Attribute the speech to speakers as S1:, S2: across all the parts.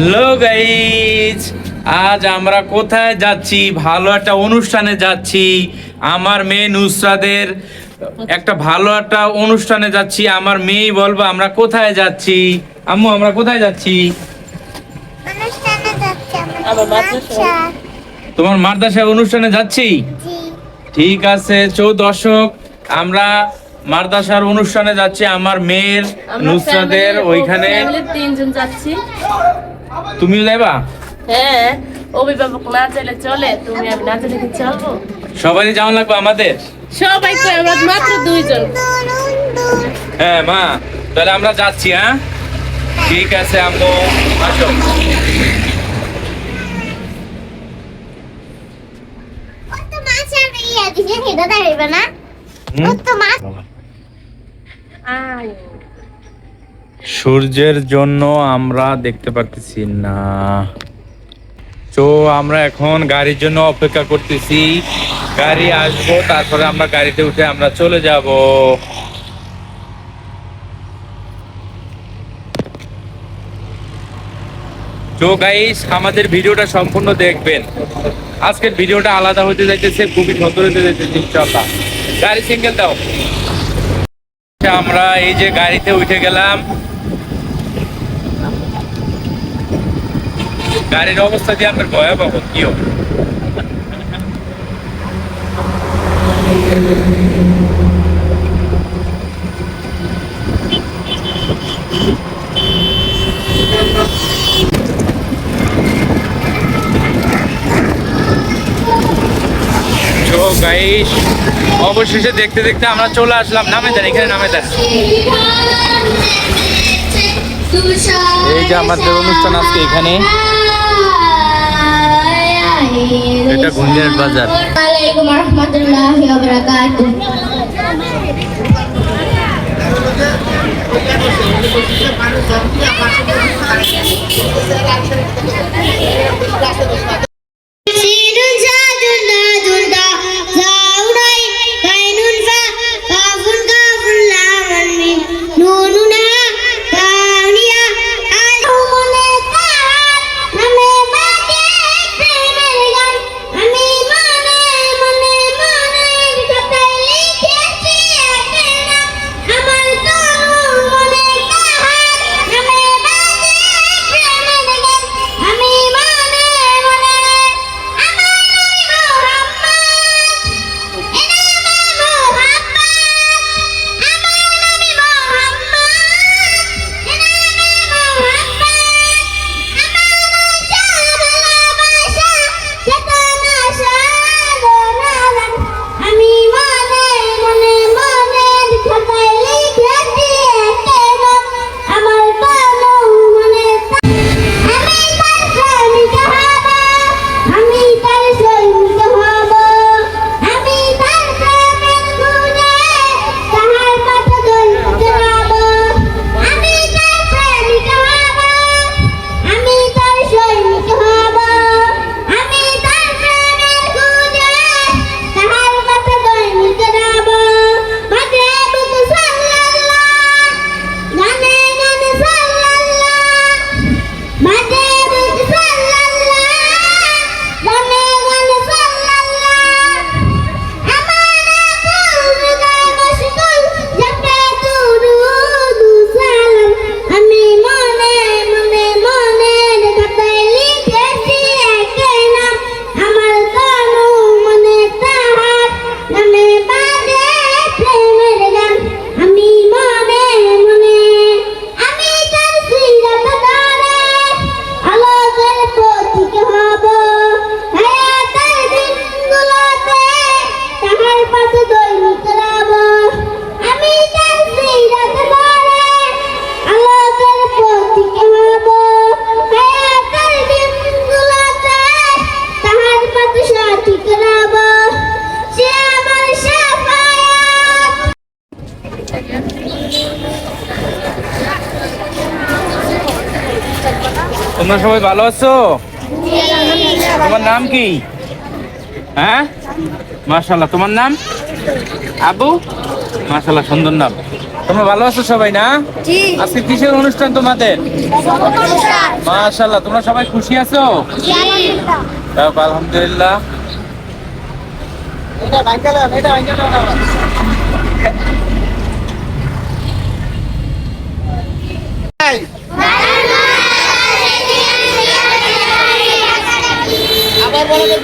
S1: Hello guys আজ আমরা কোথায় যাচ্ছি? ভালো একটা অনুষ্ঠানে যাচ্ছি। আমার মেয়ে নুসরাদের একটা ভালো একটা অনুষ্ঠানে যাচ্ছি। আমার মেয়ে বলব আমরা কোথায় যাচ্ছি? আম্মু আমরা কোথায় যাচ্ছি। তোমার মাদ্রাসা অনুষ্ঠানে যাচ্ছি? ঠিক আছে চৌ দর্শক আমরা মাদ্রাসার অনুষ্ঠানে যাচ্ছি। আমার মেয়ের নুসরাদের ওইখানে
S2: তিনজন যাচ্ছি।
S1: তুমিও যাইবা?
S2: হ্যাঁ অভিভাবক না চাইলে চলে তুমি আমি না চাইলে চলবো?
S1: সবারই যাওয়া লাগবে আমাদের?
S2: সবাই কই আমরা মাত্র দুইজন।
S1: হ্যাঁ মা তাহলে আমরা যাচ্ছি হ্যাঁ? ঠিক আছে আম্মু আসো।
S3: তো না তো
S1: সূর্যের জন্য আমরা দেখতে পারতেছি না। তো আমরা এখন গাড়ির জন্য অপেক্ষা করতেছি। গাড়ি আসব, তারপরে আমরা গাড়িতে উঠে আমরা চলে যাব। তো গাইস আমাদের ভিডিওটা সম্পূর্ণ দেখবেন। আজকের ভিডিওটা আলাদা হতে যাইতেছে, খুবই সুন্দর হতে যাইতেছে, ইনশাআল্লাহ। গাড়ি সিঙ্গেল দাও। আমরা এই যে গাড়িতে উঠে গেলাম গাড়ির অবস্থা দিয়ে আমরা ভয়াবহ, কি হবে? গাইস অবশেষে দেখতে দেখতে আমরা চলে আসলাম। নামে দেন, এখানে নামে দেন। এই যে আমাদের অনুষ্ঠান আজকে এখানে। এটা গুঞ্জের বাজার।
S3: আলাইকুম রহমতুল্লাহি ওয়া বারাকাতুহু।
S1: তোমরা সবাই ভালো আছো? তোমার নাম কি? হ্যাঁ? মাশাল্লাহ তোমার নাম? আবু? মাশাল্লাহ সুন্দর নাম।
S3: তোমরা ভালো আছো সবাই না? আজকে কিসের অনুষ্ঠান তোমাদের? মাশাল্লাহ তোমরা সবাই খুশি আছো? আলহামদুলিল্লাহ।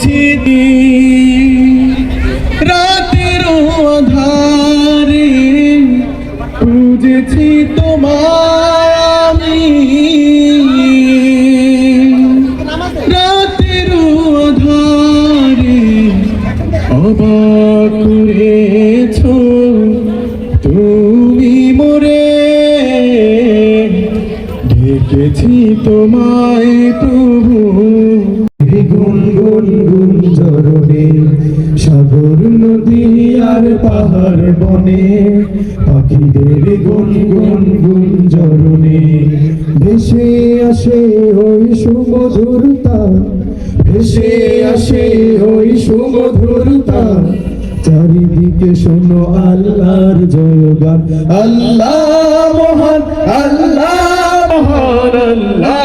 S4: খুঁজেছি রাতের পাহাড় বনে, পাখিদের গুন গুন চরণে ভেসে আসে ওই সুমধুরতা ভেসে আসে ওই সুমধুরতা চারিদিকে শোনো আল্লাহর জয়গান। আল্লাহ মহান আল্লাহ মহান, আল্লাহ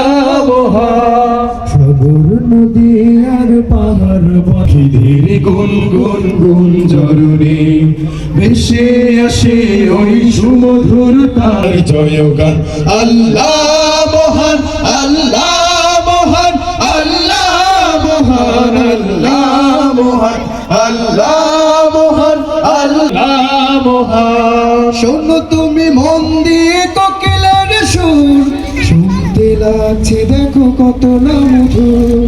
S4: পাহাড় পাখিদের গুন গুন গুন জরুরি। ভেসে আসে ওই সুমধুর তার জয়গান। আল্লাহ মহান আল্লাহ মহান আল্লাহ মহান আল্লাহ মহান আল্লাহ মহান আল্লাহ মহান। শোনো তুমি মন দিয়ে কোকিলার সুর। শুনতে লাগছে দেখো কত না মধুর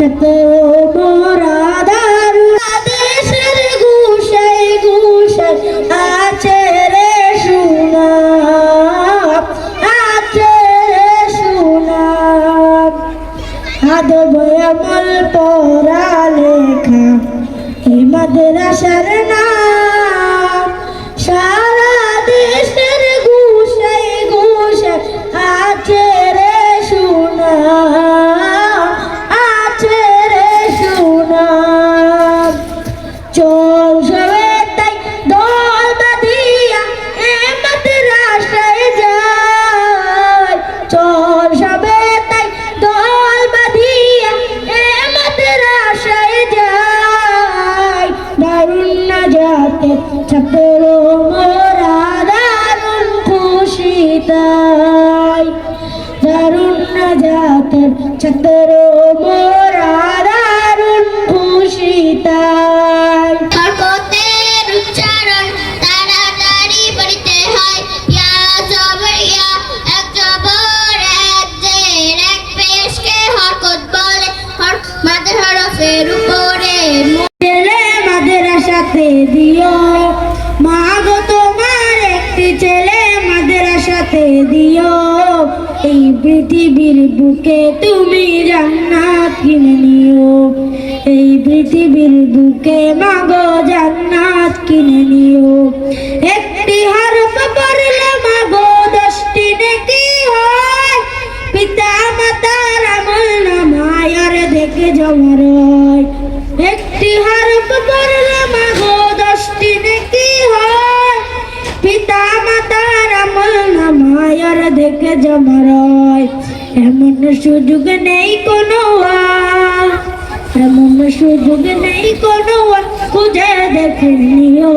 S5: তোমার দেশের ঘুষাই ঘুষাই আছে রে সোনা আছে রে সোনা আদব আমল পড়া লেখা এই মাদ্রাসার নাম বুকে তুমি জান্নাত কিনে নিও। এই পৃথিবীর বুকে মা গো জান্নাত কিনে নিও। একটি হরফ পড়লে মা গো দশটি নেকি হয়। পিতা মাতার আমল নামায়ার দেখে জমার হয়। একটি হরফ পড়লে মাগো দশটি নেকি হয়। পিতা মাতার আমল নামায়ার দেখে জমার এমন সুযোগ নেই কোনো। এমন সুযোগ নেই কোনো। খুঁজে দেখে নিও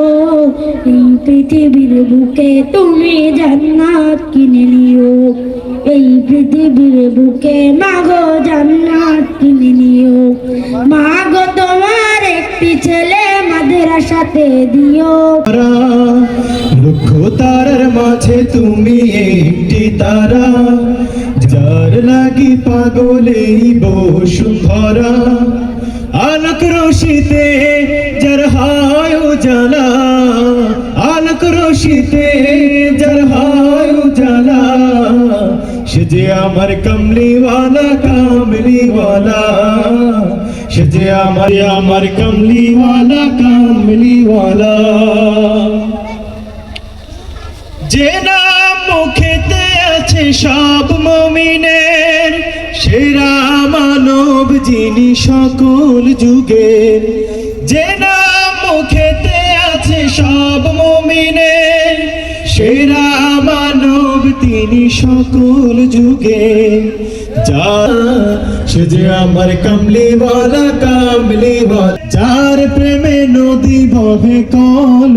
S5: এই পৃথিবীর বুকে তুমি জান্নাত কিনে নিও এই পৃথিবীর বুকে মাগো জান্নাত কিনে নিও মাগো তোমার একটি ছেলে মাদ্রাসাতে দিও
S4: লক্ষ তারার মাঝে তুমি একটি তারা যার লাগি পাগলেই বসুন্ধরা। আলোক রশিতে যার হায় উজালা, আলোক রশিতে যার হায় উজালা। সে আমার কমলিওয়ালা, কামলিওয়ালা। সে আমার আমার কমলিওয়ালা, কামলিওয়ালা। যে নাম মুখেতে আছে সব মমিনের, সেরা মানব যিনি সকল যুগের। যে নাম মুখেতে আছে সব মমিনের, সেরা মানব তিনি সকল যুগে যা সে যে আমার কমলিওয়ালা, কামলিওয়ালা। যার প্রেমে নদী বহে কল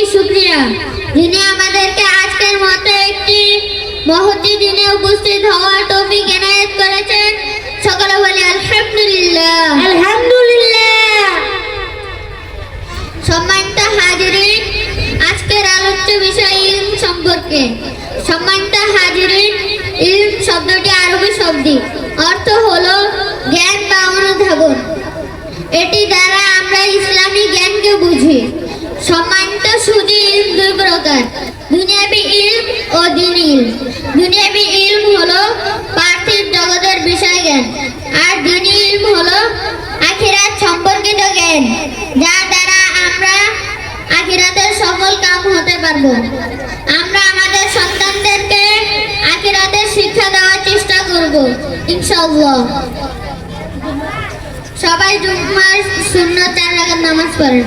S6: কোটি শুকরিয়া। যিনি আমাদেরকে আজকের মতো একটি মহতি দিনে উপস্থিত হওয়ার তৌফিক এনায়েত করেছেন। সকলে বলে আলহামদুলিল্লাহ।
S5: আলহামদুলিল্লাহ।
S6: সম্মানিত হাজিরিন আজকের আলোচ্য বিষয় ইলম সম্পর্কে। সম্মানিত হাজিরিন ইলম শব্দটি আরবি শব্দ অর্থ হলো জ্ঞান বা অনুধাবন। এটি দ্বারা আমরা ইসলামী জ্ঞানকে বুঝি। সম্মানিত সুদী ইলম দুই প্রকার দুনিয়াবি ইলম ও দিন ইলম। দুনিয়াবি ইলম হলো পার্থিব জগতের বিষয় জ্ঞান আর দিনী ইলম হলো আখিরাত সম্পর্কিত জ্ঞান, যার দ্বারা আমরা আখিরাতের সফল কাম হতে পারব। আমরা আমাদের সন্তানদেরকে আখিরাতের শিক্ষা দেওয়ার চেষ্টা করব, ইনশাআল্লাহ। সবাই জুম্মার শূন্য চার রাখার নামাজ পড়েন।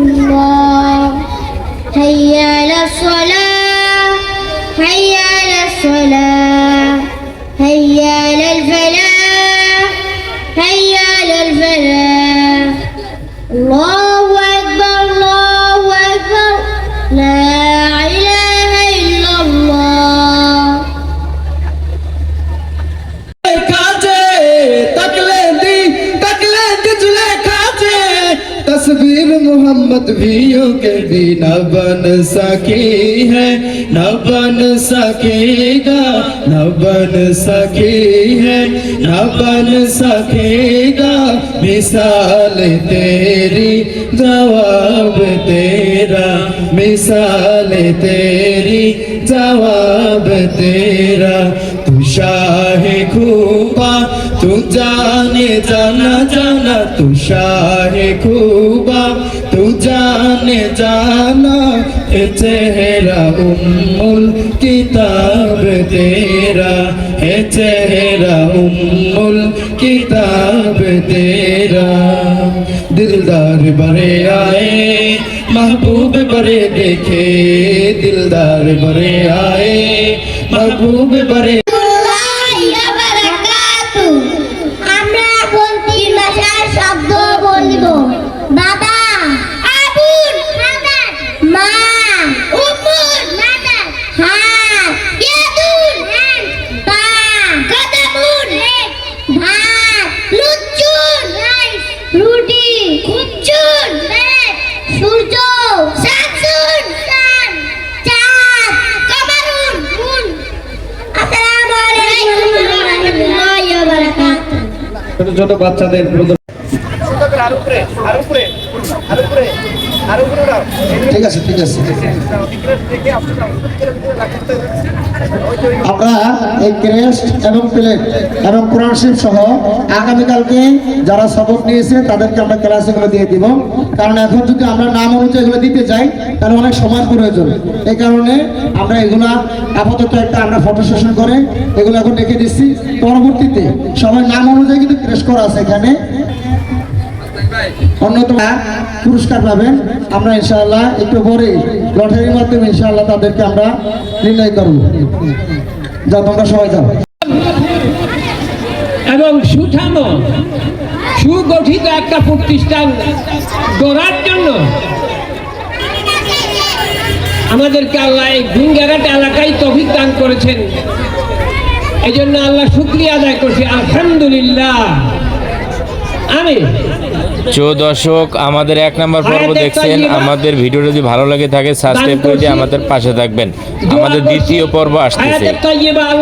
S7: के भी न बन सकी है न बन सकेगा न बन सकी है न बन सकेगा मिसाल तेरी, जवाब तेरा, मिसाल तेरी, जवाब तेरा। तू शाह खूबा, तू जाने जाना जाना, तू शाह खूबा तू जाने जाना ए चेहरा उम्मुल किताब तेरा है चेहरा उम्मुल किताब तेरा दिलदार बड़े आए महबूब बड़े देखे दिलदार बड़े आए महबूब बड़े ছোট বাচ্চাদের
S8: ঠিক আছে ঠিক আছে। আমরা এই ক্রেস্ট এবং প্লেট এবং কোরআন সহ আগামীকালকে যারা সবক নিয়েছে, তাদেরকে আমরা ক্লাস এগুলো দিয়ে দিব। কারণ এখন যদি আমরা নাম অনুযায়ী এগুলো দিতে যাই, তাহলে অনেক সময় প্রয়োজন। এই কারণে আমরা এগুলা আপাতত একটা আমরা ফটো সেশন করে এগুলো এখন রেখে দিচ্ছি। পরবর্তীতে সবাই নাম অনুযায়ী কিন্তু ক্রেস্ট করা আছে এখানে। অন্যতম পুরস্কার পাবেন। আমরা ইনশাআল্লাহ একটু পরে লটারির মাধ্যমে ইনশাআল্লাহ তাদেরকে আমরা নির্ণয় করব। যা তোমরা সবাই যাও।
S9: এবং সুঠাম, সুগঠিত একটা প্রতিষ্ঠান গড়ার জন্য আমাদেরকে আল্লাহ এই গুঙ্গারাট এলাকায় তফিক দান করেছেন। এই জন্য আল্লাহ শুক্রিয়া আদায় করছি। আলহামদুলিল্লাহ। আমি
S1: চো দর্শক আমাদের এক নম্বর পর্ব দেখছেন। আমাদের ভিডিওটা যদি ভালো লাগে থাকে সাবস্ক্রাইব করে দিয়ে আমাদের পাশে থাকবেন। আমাদের দ্বিতীয় পর্ব আসতেছে।
S9: তাইয়্যিবা আল্লাহ